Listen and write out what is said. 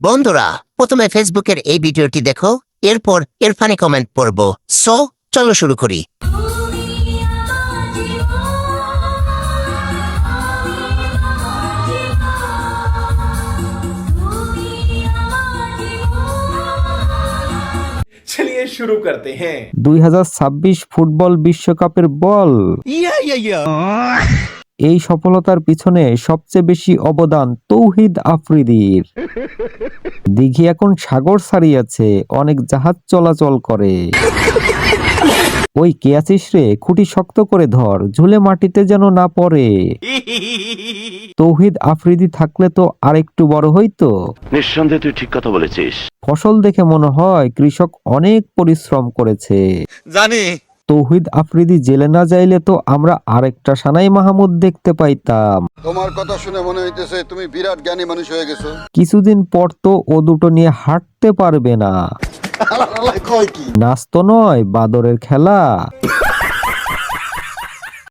বন্ধুরা প্রথমে ফেসবুকের এই ভিডিওটি দেখো এরপর এর ফানি কমেন্ট পড়ব। সো চলো শুরু করি। চলিয়ে শুরু করতে হ্যাঁ দুই হাজার ছাব্বিশ ফুটবল বিশ্বকাপের বল। ইয়া ইয়া ইয়া এই সফলতার পিছনে সবচেয়ে বেশি অবদান তৌহিদ আফ্রিদির। দিঘি এখন সাগর ছাড়িয়েছে অনেক জাহাজ চলাচল করে। ওই কে আছিস রে? খুঁটি শক্ত করে ধর ঝুলে মাটিতে যেন না পড়ে। তৌহিদ আফ্রিদি থাকলে তো আরেকটু বড় হইতো। নিঃসন্দেহে তুই ঠিক কথা বলেছিস। ফসল দেখে মনে হয় কৃষক অনেক পরিশ্রম করেছে। জানি তৌহিদ আফ্রিদি জেলে না যাইলে তো আমরা আরেকটা সানাই মাহমুদ দেখতে পাইতাম। তোমার কথা শুনে মনে হইতেছে তুমি বিরাট জ্ঞানী মানুষ হয়ে গেছো। কিছুদিন পর তো ও দুটো নিয়ে হাঁটতে পারবে না। নাচ তো নয় বাদরের খেলা।